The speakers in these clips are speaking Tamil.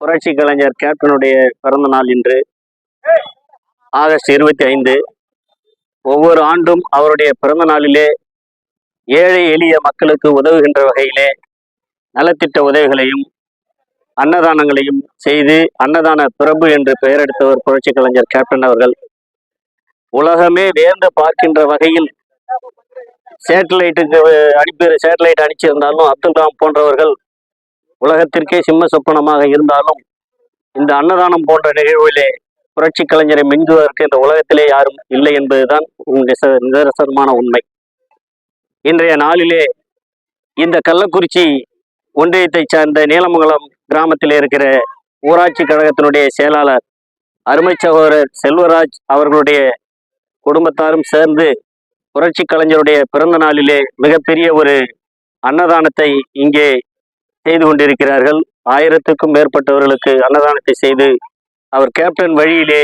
புரட்சி கலைஞர் கேப்டனுடைய பிறந்த நாள் இன்று ஆகஸ்ட் இருபத்தி ஐந்து ஒவ்வொரு ஆண்டும் அவருடைய பிறந்த நாளிலே ஏழை எளிய மக்களுக்கு உதவுகின்ற வகையிலே நலத்திட்ட உதவிகளையும் அன்னதானங்களையும் செய்து அன்னதான பிரபு என்று பெயர் எடுத்தவர் புரட்சி கலைஞர் கேப்டன் அவர்கள். உலகமே வேந்து பார்க்கின்ற வகையில் சேட்டலைட்டுக்கு அனுப்பி சேட்டலைட் அனுப்பிச்சிருந்தாலும் அப்துல் கலாம் போன்றவர்கள் உலகத்திற்கே சிம்ம சொப்பனமாக இருந்தாலும் இந்த அன்னதானம் போன்ற நிகழ்விலே புரட்சி கலைஞரை மிஞ்சுவதற்கு இந்த உலகத்திலே யாரும் இல்லை என்பதுதான் நிச- நிதர்சனமான உண்மை. இன்றைய நாளிலே இந்த கள்ளக்குறிச்சி ஒன்றியத்தை சார்ந்த நீலமங்கலம் கிராமத்தில் இருக்கிற ஊராட்சி கழகத்தினுடைய செயலாளர் அருமை சகோதரர் செல்வராஜ் அவர்களுடைய குடும்பத்தாரும் சேர்ந்து புரட்சி கலைஞருடைய பிறந்த நாளிலே மிகப்பெரிய ஒரு அன்னதானத்தை இங்கே செய்து கொண்டிருக்கிறார்கள். ஆயிரத்துக்கும் மேற்பட்டவர்களுக்கு அன்னதானத்தை செய்து அவர் கேப்டன் வழியிலே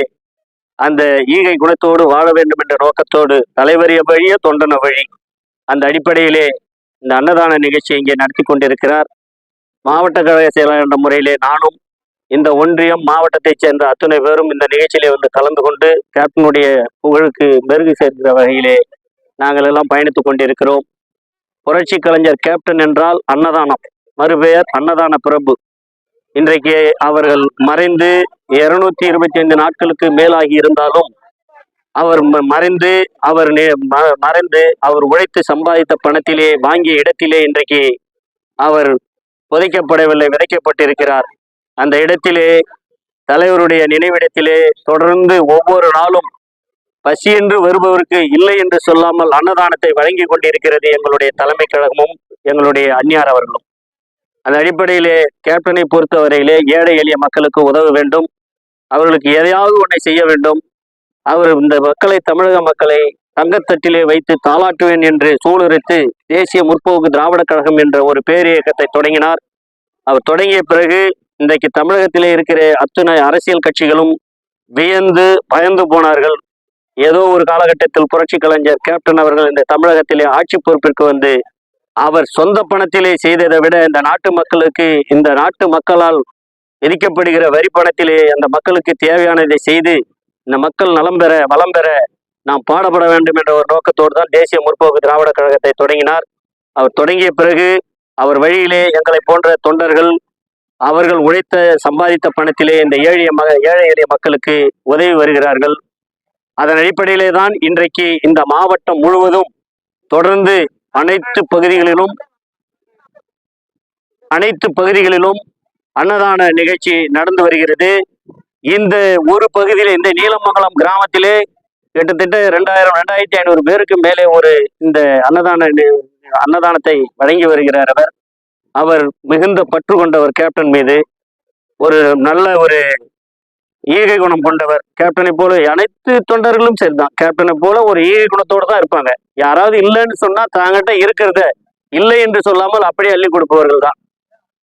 அந்த ஈகை குணத்தோடு வாழ வேண்டும் என்ற நோக்கத்தோடு தலைவரிய வழியோ தொண்டன வழி. அந்த அடிப்படையிலே இந்த அன்னதான நிகழ்ச்சியை இங்கே நடத்தி கொண்டிருக்கிறார். மாவட்ட கழக செயலாளர் என்ற முறையிலே நானும் இந்த ஒன்றியம் மாவட்டத்தைச் சேர்ந்த அத்துணை பேரும் இந்த நிகழ்ச்சியிலே வந்து கலந்து கொண்டு கேப்டனுடைய புகழுக்கு மெருகு சேர்க்கிற வகையிலே நாங்கள் எல்லாம் பயணித்துக் கொண்டிருக்கிறோம். புரட்சி கலைஞர் கேப்டன் என்றால் அன்னதானம். மறுபெயர் அன்னதான பிரபு. இன்றைக்கு அவர்கள் மறைந்து இருநூத்தி இருபத்தி ஐந்து நாட்களுக்கு மேலாகி இருந்தாலும் அவர் ம- மறைந்து அவர் நே- ம- மறைந்து அவர் உழைத்து சம்பாதித்த பணத்திலே வாங்கிய இடத்திலே இன்றைக்கு அவர் புதைக்கப்படவில்லை விதைக்கப்பட்டிருக்கிறார். அந்த இடத்திலே தலைவருடைய நினைவிடத்திலே தொடர்ந்து ஒவ்வொரு நாளும் பசி என்று வருபவருக்கு இல்லை என்று சொல்லாமல் அன்னதானத்தை வழங்கி கொண்டிருக்கிறது எங்களுடைய தலைமை கழகமும் எங்களுடைய அந்நியார் அவர்களும். அந்த அடிப்படையிலே கேப்டனை பொறுத்தவரையிலே ஏழை எளிய மக்களுக்கு உதவ வேண்டும். அவர்களுக்கு எதையாவது ஒன்றை செய்ய வேண்டும். அவர் இந்த மக்களை தமிழக மக்களை தங்கத்தட்டிலே வைத்து தாளாட்டுவேன் என்று சூளுரைத்து தேசிய முற்போக்கு திராவிட கழகம் என்ற ஒரு பேரியக்கத்தை தொடங்கினார். அவர் தொடங்கிய பிறகு இன்றைக்கு தமிழகத்திலே இருக்கிற அத்துணை அரசியல் கட்சிகளும் வியந்து பயந்து போனார்கள். ஏதோ ஒரு காலகட்டத்தில் புரட்சி கலைஞர் கேப்டன் அவர்கள் இந்த தமிழகத்திலே ஆட்சி பொறுப்பிற்கு வந்து அவர் சொந்த பணத்திலே செய்ததை விட இந்த நாட்டு மக்களுக்கு இந்த நாட்டு மக்களால் விதிக்கப்படுகிற வரி பணத்திலே அந்த மக்களுக்கு தேவையானதை செய்து இந்த மக்கள் நலம் பெற வளம் பெற நாம் பாடப்பட வேண்டும் என்ற ஒரு நோக்கத்தோடு தான் தேசிய முற்போக்கு திராவிட கழகத்தை தொடங்கினார். அவர் தொடங்கிய பிறகு அவர் வழியிலே எங்களை போன்ற தொண்டர்கள் அவர்கள் உழைத்த சம்பாதித்த பணத்திலே இந்த ஏழைய மக ஏழை எளிய மக்களுக்கு உதவி வருகிறார்கள். அதன் அடிப்படையிலே தான் இன்றைக்கு இந்த மாவட்டம் முழுவதும் தொடர்ந்து அனைத்து பகுதிகளிலும் அனைத்து பகுதிகளிலும் அன்னதான நிகழ்ச்சி நடந்து வருகிறது. இந்த ஒரு பகுதியில் இந்த நீலமங்கலம் கிராமத்திலே கிட்டத்தட்ட ரெண்டாயிரம் ரெண்டாயிரத்தி ஐநூறு பேருக்கு மேலே ஒரு இந்த அன்னதான நி- அன்னதானத்தை வழங்கி வருகிறார் அவர். அவர் மிகுந்த பற்று கொண்டவர் கேப்டன் மீது ஒரு நல்ல ஒரு ஈகை குணம் கொண்டவர். கேப்டனை போல அனைத்து தொண்டர்களும் சரிதான். கேப்டனை போல ஒரு ஈகை குணத்தோடு தான் இருப்பாங்க. யாராவது இல்லைன்னு சொன்னா தாங்கிட்ட இருக்கிறத இல்லை என்று சொல்லாமல் அப்படியே அள்ளி கொடுப்பவர்கள் தான்.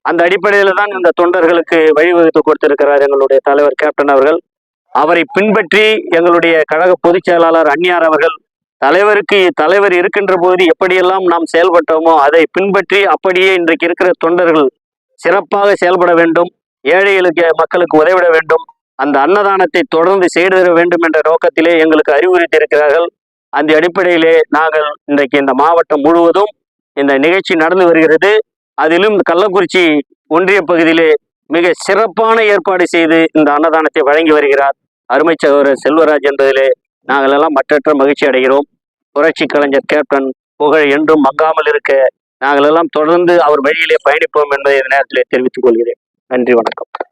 அந்த அடிப்படையில தான் இந்த தொண்டர்களுக்கு வழிவகுத்து கொடுத்திருக்கிறார் எங்களுடைய தலைவர் கேப்டன் அவர்கள். அவரை பின்பற்றி எங்களுடைய கழக பொதுச் செயலாளர் அந்நியார் அவர்கள் தலைவருக்கு தலைவர் இருக்கின்ற போது எப்படியெல்லாம் நாம் செயல்பட்டோமோ அதை பின்பற்றி அப்படியே இன்றைக்கு இருக்கிற தொண்டர்கள் சிறப்பாக செயல்பட வேண்டும். ஏழைகளுக்கு மக்களுக்கு உதவிட வேண்டும். அந்த அன்னதானத்தை தொடர்ந்து செய்து தர வேண்டும் என்ற நோக்கத்திலே எங்களுக்கு அறிவுறுத்தியிருக்கிறார்கள். அந்த அடிப்படையிலே நாங்கள் இன்றைக்கு இந்த மாவட்டம் முழுவதும் இந்த நிகழ்ச்சி நடந்து வருகிறது. அதிலும் கள்ளக்குறிச்சி ஒன்றிய பகுதியிலே மிக சிறப்பான ஏற்பாடு செய்து இந்த அன்னதானத்தை வழங்கி வருகிறார். அருமை சகோதரர் செல்வராஜ் என்பதிலே நாங்கள் எல்லாம் மற்றற்ற மகிழ்ச்சி அடைகிறோம். புரட்சி கலைஞர் கேப்டன் புகழ் என்றும் மங்காமல் இருக்க நாங்கள் எல்லாம் தொடர்ந்து அவர் வழியிலே பயணிப்போம் என்பதை இந்த நேரத்திலே தெரிவித்துக் கொள்கிறேன். நன்றி வணக்கம்.